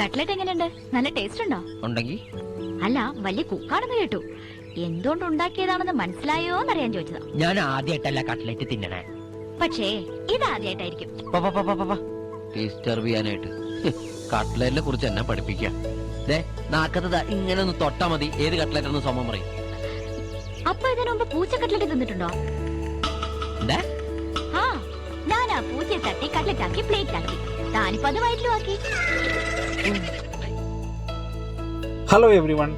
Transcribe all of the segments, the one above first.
Cutlet എങ്ങനെയുണ്ട്? നല്ല taste ഉണ്ടോ? ഉണ്ടെങ്കിൽ അല്ല വലിയ കുക്കാണെന്ന് കേട്ടു. എന്തുകൊണ്ട് ഉണ്ടാക്കിയതാണെന്ന് മനസ്സിലായോ എന്നറിയാൻ ചോദിച്ചതാ. ഞാൻ ആദ്യമായിട്ടല്ല കട്ട്ലറ്റ് തിന്നണേ. പക്ഷേ ഇതാദ്യമായിട്ടായിരിക്കും ഡിസ്റ്റർബ് ചെയ്യാനായിട്ട്. കട്ട്ലറ്റിനെ കുറിച്ച് എന്നെ പഠിപ്പിക്കാം? ദേ നാക്കത്ത് ദാ ഇങ്ങനെ ഒന്ന് തൊട്ടാ മതി. ഏത് കട്ട്ലറ്റ് ഒന്ന് സമം പറയും. അപ്പൊ ഇതിനു മുമ്പ് പൂച്ച കട്ട്ലറ്റ് തിന്നിട്ടുണ്ടോ? എന്താ ആ ഞാൻ ആ പൂച്ചയെ തട്ടി കട്ട്ലറ്റ് ആക്കി പ്ലേറ്റ് ആക്കി ഹലോ എവ്രി വൺ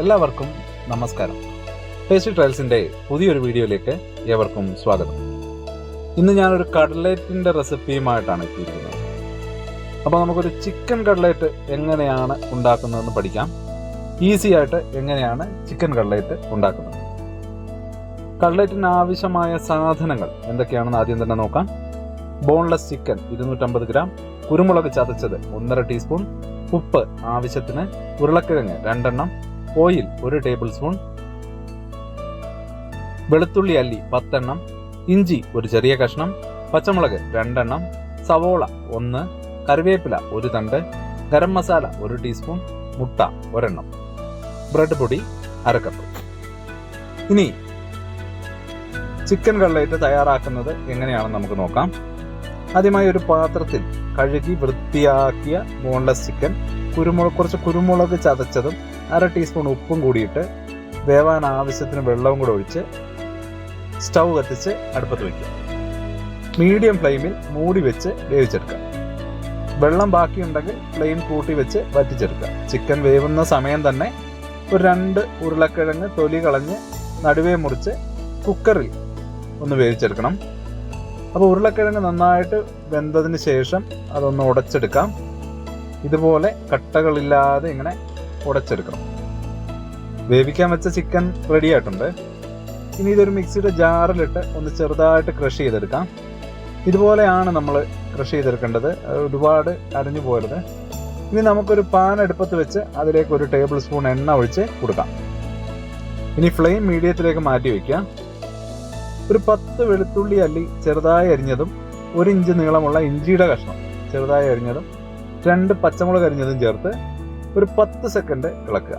എല്ലാവർക്കും നമസ്കാരം. ടേസ്റ്റി ട്രയൽസിന്റെ പുതിയൊരു വീഡിയോയിലേക്ക് ഏവർക്കും സ്വാഗതം. ഇന്ന് ഞാനൊരു കട്ലേറ്റിന്റെ റെസിപ്പിയുമായിട്ടാണ് എത്തിയിരിക്കുന്നത്. അപ്പോൾ നമുക്കൊരു ചിക്കൻ കട്ലേറ്റ് എങ്ങനെയാണ് ഉണ്ടാക്കുന്നതെന്ന് പഠിക്കാം. ഈസി ആയിട്ട് എങ്ങനെയാണ് ചിക്കൻ കട്ലേറ്റ് ഉണ്ടാക്കുന്നത്. കട്ലേറ്റിന് ആവശ്യമായ സാധനങ്ങൾ എന്തൊക്കെയാണെന്ന് ആദ്യം തന്നെ നോക്കാം. ബോൺലെസ് ചിക്കൻ ഇരുന്നൂറ്റമ്പത് ഗ്രാം കുരുമുളക് ചതച്ചത് ഒന്നര ടീസ്പൂൺ ഉപ്പ് ആവശ്യത്തിന് ഉരുളക്കിഴങ്ങ് രണ്ടെണ്ണം. ഓയിൽ ഒരു ടേബിൾ സ്പൂൺ വെളുത്തുള്ളി അല്ലി പത്തെണ്ണം. ഇഞ്ചി ഒരു ചെറിയ കഷ്ണം. പച്ചമുളക് രണ്ടെണ്ണം. സവോള ഒന്ന്. കറിവേപ്പില ഒരു തണ്ട്. ഗരം മസാല ഒരു ടീസ്പൂൺ മുട്ട ഒരെണ്ണം. ബ്രെഡ് പൊടി അരക്കപ്പ് ഇനി ചിക്കൻ കട്ലേറ്റ് തയ്യാറാക്കുന്നത് എങ്ങനെയാണെന്ന് നമുക്ക് നോക്കാം. ആദ്യമായി ഒരു പാത്രത്തിൽ കഴുകി വൃത്തിയാക്കിയ ബോൺലെസ് ചിക്കൻ കുരുമുളക് കുറച്ച് കുരുമുളക് ചതച്ചതും അര ടീസ്പൂൺ ഉപ്പും കൂടിയിട്ട് വേവാൻ ആവശ്യത്തിന് വെള്ളവും കൂടെ ഒഴിച്ച് സ്റ്റൗ കത്തിച്ച് അടുപ്പത്ത് വയ്ക്കുക മീഡിയം ഫ്ലെയിമിൽ മൂടി വെച്ച് വേവിച്ചെടുക്കുക. വെള്ളം ബാക്കിയുണ്ടെങ്കിൽ ഫ്ലെയിം കൂട്ടി വെച്ച് വറ്റിച്ചെടുക്കുക. ചിക്കൻ വേവുന്ന സമയം തന്നെ ഒരു രണ്ട് ഉരുളക്കിഴങ്ങ് തൊലി കളഞ്ഞ് നടുവേ മുറിച്ച് കുക്കറിൽ ഒന്ന് വേവിച്ചെടുക്കണം. അപ്പോൾ ഉരുളക്കിഴങ്ങ് നന്നായിട്ട് വെന്തതിന് ശേഷം അതൊന്ന് ഉടച്ചെടുക്കാം. ഇതുപോലെ കട്ടകളില്ലാതെ ഇങ്ങനെ ഉടച്ചെടുക്കണം. വേവിക്കാൻ വെച്ച ചിക്കൻ റെഡി ആയിട്ടുണ്ട്. ഇനി ഇതൊരു മിക്സിയുടെ ജാറിലിട്ട് ഒന്ന് ചെറുതായിട്ട് ക്രഷ് ചെയ്തെടുക്കാം. ഇതുപോലെയാണ് നമ്മൾ ക്രഷ് ചെയ്തെടുക്കേണ്ടത്. ഒരുപാട് അരഞ്ഞു പോരുത് ഇനി നമുക്കൊരു പാൻ അടുപ്പത്ത് വെച്ച് അതിലേക്ക് ഒരു ടേബിൾ സ്പൂൺ എണ്ണ ഒഴിച്ച് കൊടുക്കാം. ഇനി ഫ്ലെയിം മീഡിയത്തിലേക്ക് മാറ്റി വയ്ക്കുക ഒരു പത്ത് വെളുത്തുള്ളി അല്ലി ചെറുതായി അരിഞ്ഞതും ഒരു ഇഞ്ച് നീളമുള്ള ഇഞ്ചിയുടെ കഷ്ണം ചെറുതായി അരിഞ്ഞതും രണ്ട് പച്ചമുളക് അരിഞ്ഞതും ചേർത്ത് ഒരു പത്ത് സെക്കൻഡ് ഇളക്കുക.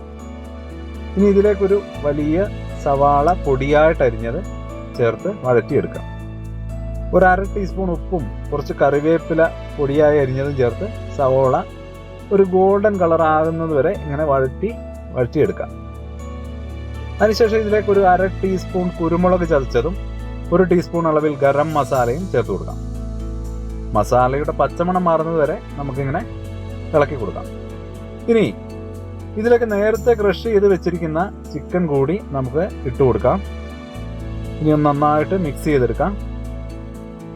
ഇനി ഇതിലേക്കൊരു വലിയ സവാള പൊടിയായിട്ട് അരിഞ്ഞത് ചേർത്ത് വഴറ്റിയെടുക്കാം. ഒരു അര ടീസ്പൂൺ ഉപ്പും കുറച്ച് കറിവേപ്പില പൊടിയായി അരിഞ്ഞതും ചേർത്ത് സവോള ഒരു ഗോൾഡൻ കളർ ആകുന്നത് വരെ ഇങ്ങനെ വഴറ്റി വഴറ്റിയെടുക്കാം. അതിനുശേഷം ഇതിലേക്ക് ഒരു അര ടീസ്പൂൺ കുരുമുളക് ചതച്ചതും ഒരു ടീസ്പൂൺ അളവിൽ ഗരം മസാലയും ചേർത്ത് കൊടുക്കാം. മസാലയുടെ പച്ചമണം മാറുന്നത് വരെ നമുക്കിങ്ങനെ ഇളക്കി കൊടുക്കാം. ഇനി ഇതിലേക്ക് നേരത്തെ ക്രഷ് ചെയ്ത് വെച്ചിരിക്കുന്ന ചിക്കൻ കൂടി നമുക്ക് ഇട്ട് കൊടുക്കാം. ഇനി ഒന്ന് നന്നായിട്ട് മിക്സ് ചെയ്തെടുക്കാം.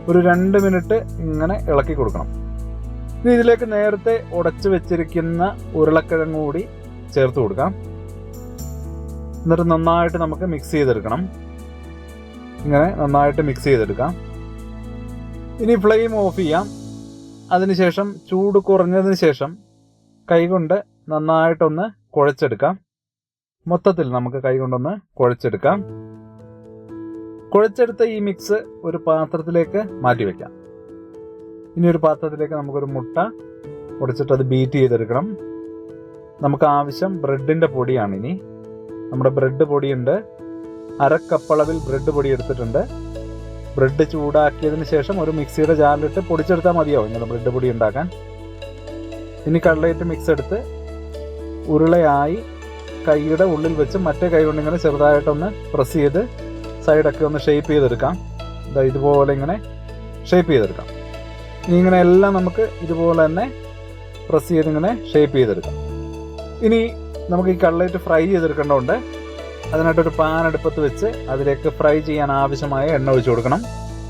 ഒരു രണ്ട് മിനിറ്റ് ഇങ്ങനെ ഇളക്കി കൊടുക്കണം. ഇനി ഇതിലേക്ക് നേരത്തെ ഉടച്ചു വെച്ചിരിക്കുന്ന ഉരുളക്കിഴങ്ങ് കൂടി ചേർത്ത് കൊടുക്കാം. എന്നിട്ട് നന്നായിട്ട് നമുക്ക് മിക്സ് ചെയ്തെടുക്കണം. ഇങ്ങനെ നന്നായിട്ട് മിക്സ് ചെയ്തെടുക്കാം. ഇനി ഫ്ലെയിം ഓഫ് ചെയ്യാം. അതിനുശേഷം ചൂട് കുറഞ്ഞതിന് ശേഷം കൈകൊണ്ട് നന്നായിട്ടൊന്ന് കുഴച്ചെടുക്കാം. മൊത്തത്തിൽ നമുക്ക് കൈകൊണ്ടൊന്ന് കുഴച്ചെടുക്കാം. കുഴച്ചെടുത്ത ഈ മിക്സ് ഒരു പാത്രത്തിലേക്ക് മാറ്റി വെക്കാം. ഇനി ഒരു പാത്രത്തിലേക്ക് നമുക്കൊരു മുട്ട ഉടച്ചിട്ട് അത് ബീറ്റ് ചെയ്തെടുക്കണം. നമുക്ക് ആവശ്യം ബ്രെഡിന്റെ പൊടിയാണ് ഇനി. നമ്മുടെ ബ്രെഡ് പൊടിയുണ്ട്. അര കപ്പളവിൽ ബ്രെഡ് പൊടി എടുത്തിട്ടുണ്ട് ബ്രെഡ് ചൂടാക്കിയതിന് ശേഷം ഒരു മിക്സിയുടെ ജാറിലിട്ട് പൊടിച്ചെടുത്താൽ മതിയാവും ഇങ്ങനെ ബ്രെഡ് പൊടി ഉണ്ടാക്കാൻ. ഇനി കടലയിട്ട് മിക്സ് എടുത്ത് ഉരുളയായി കൈയുടെ ഉള്ളിൽ വെച്ച് മറ്റേ കൈ കൊണ്ട് ഇങ്ങനെ ചെറുതായിട്ടൊന്ന് പ്രസ് ചെയ്ത് സൈഡൊക്കെ ഒന്ന് ഷേപ്പ് ചെയ്തെടുക്കാം. ഇതാ ഇതുപോലെ ഇങ്ങനെ ഷേപ്പ് ചെയ്തെടുക്കാം. ഇനി ഇങ്ങനെ എല്ലാം നമുക്ക് ഇതുപോലെ തന്നെ പ്രസ് ചെയ്ത് ഇങ്ങനെ ഷേപ്പ് ചെയ്തെടുക്കാം. ഇനി നമുക്ക് ഈ കട്ലേറ്റ് ഫ്രൈ ചെയ്തെടുക്കേണ്ടതുണ്ട്. അതിനായിട്ടൊരു പാൻ അടുപ്പത്ത് വെച്ച് അതിലേക്ക് ഫ്രൈ ചെയ്യാൻ ആവശ്യമായ എണ്ണ ഒഴിച്ചു കൊടുക്കണം.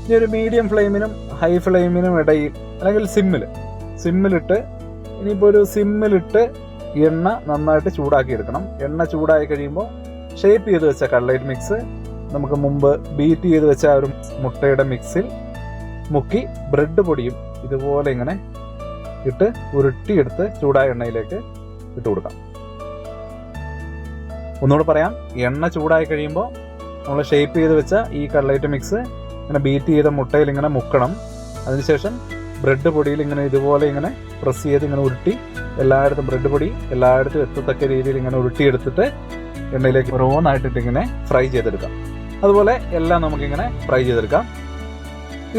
ഇനി ഒരു മീഡിയം ഫ്ലെയിമിനും ഹൈ ഫ്ലെയിമിനും ഇടയിൽ അല്ലെങ്കിൽ സിമ്മിൽ സിമ്മിലിട്ട് ഇനിയിപ്പോൾ ഒരു സിമ്മിലിട്ട് എണ്ണ നന്നായിട്ട് ചൂടാക്കി എടുക്കണം. എണ്ണ ചൂടായി കഴിയുമ്പോൾ ഷേപ്പ് ചെയ്ത് വെച്ച കട്ലേറ്റ് മിക്സ് നമുക്ക് മുമ്പ് ബീറ്റ് ചെയ്ത് വെച്ച ഒരു മുട്ടയുടെ മിക്സിൽ മുക്കി ബ്രെഡ് പൊടിയും ഇതുപോലെ ഇങ്ങനെ ഇട്ട് ഉരുട്ടിയെടുത്ത് ചൂടായ എണ്ണയിലേക്ക് ഇട്ട് കൊടുക്കാം. ഒന്നുകൂടെ പറയാം. എണ്ണ ചൂടായി കഴിയുമ്പോൾ നമ്മൾ ഷേപ്പ് ചെയ്ത് വെച്ച ഈ കട്ലേറ്റ് മിക്സ് ഇങ്ങനെ ബീറ്റ് ചെയ്ത മുട്ടയിൽ ഇങ്ങനെ മുക്കണം. അതിനുശേഷം ബ്രെഡ് പൊടിയിൽ ഇങ്ങനെ ഇതുപോലെ ഇങ്ങനെ പ്രസ് ചെയ്ത് ഇങ്ങനെ ഉരുട്ടി എല്ലായിടത്തും ബ്രെഡ് പൊടി എല്ലായിടത്തും എത്തത്തക്ക രീതിയിൽ ഇങ്ങനെ ഉരുട്ടിയെടുത്തിട്ട് എണ്ണയിലേക്ക് ഓരോന്നായിട്ടിട്ട് ഇങ്ങനെ ഫ്രൈ ചെയ്തെടുക്കാം. അതുപോലെ എല്ലാം നമുക്കിങ്ങനെ ഫ്രൈ ചെയ്തെടുക്കാം.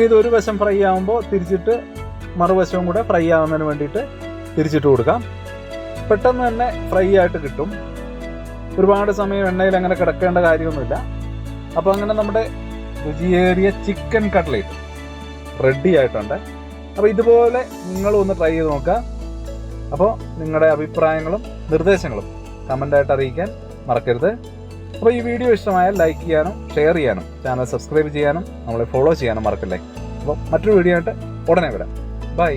ഇത് ഒരു വശം ഫ്രൈ ആകുമ്പോൾ തിരിച്ചിട്ട് മറുവശവും കൂടെ ഫ്രൈ ആവുന്നതിന് വേണ്ടിയിട്ട് തിരിച്ചിട്ട് കൊടുക്കാം. പെട്ടെന്ന് തന്നെ ഫ്രൈ ആയിട്ട് കിട്ടും. ഒരുപാട് സമയം എണ്ണയിൽ അങ്ങനെ കിടക്കേണ്ട കാര്യമൊന്നുമില്ല. അപ്പോൾ അങ്ങനെ നമ്മുടെ രുചിയേറിയ ചിക്കൻ കട്ട്ലേറ്റ് റെഡി ആയിട്ടുണ്ട്. അപ്പോൾ ഇതുപോലെ നിങ്ങളും ഒന്ന് ട്രൈ ചെയ്ത് നോക്കുക. അപ്പോൾ നിങ്ങളുടെ അഭിപ്രായങ്ങളും നിർദ്ദേശങ്ങളും കമന്റായിട്ട് അറിയിക്കാൻ മറക്കരുത്. അപ്പോൾ ഈ വീഡിയോ ഇഷ്ടമായാൽ ലൈക്ക് ചെയ്യാനും ഷെയർ ചെയ്യാനും ചാനൽ സബ്സ്ക്രൈബ് ചെയ്യാനും നമ്മളെ ഫോളോ ചെയ്യാനും മറക്കല്ലേ? അപ്പോൾ മറ്റൊരു വീഡിയോ ആയിട്ട് ഉടനെ വരാം. ബൈ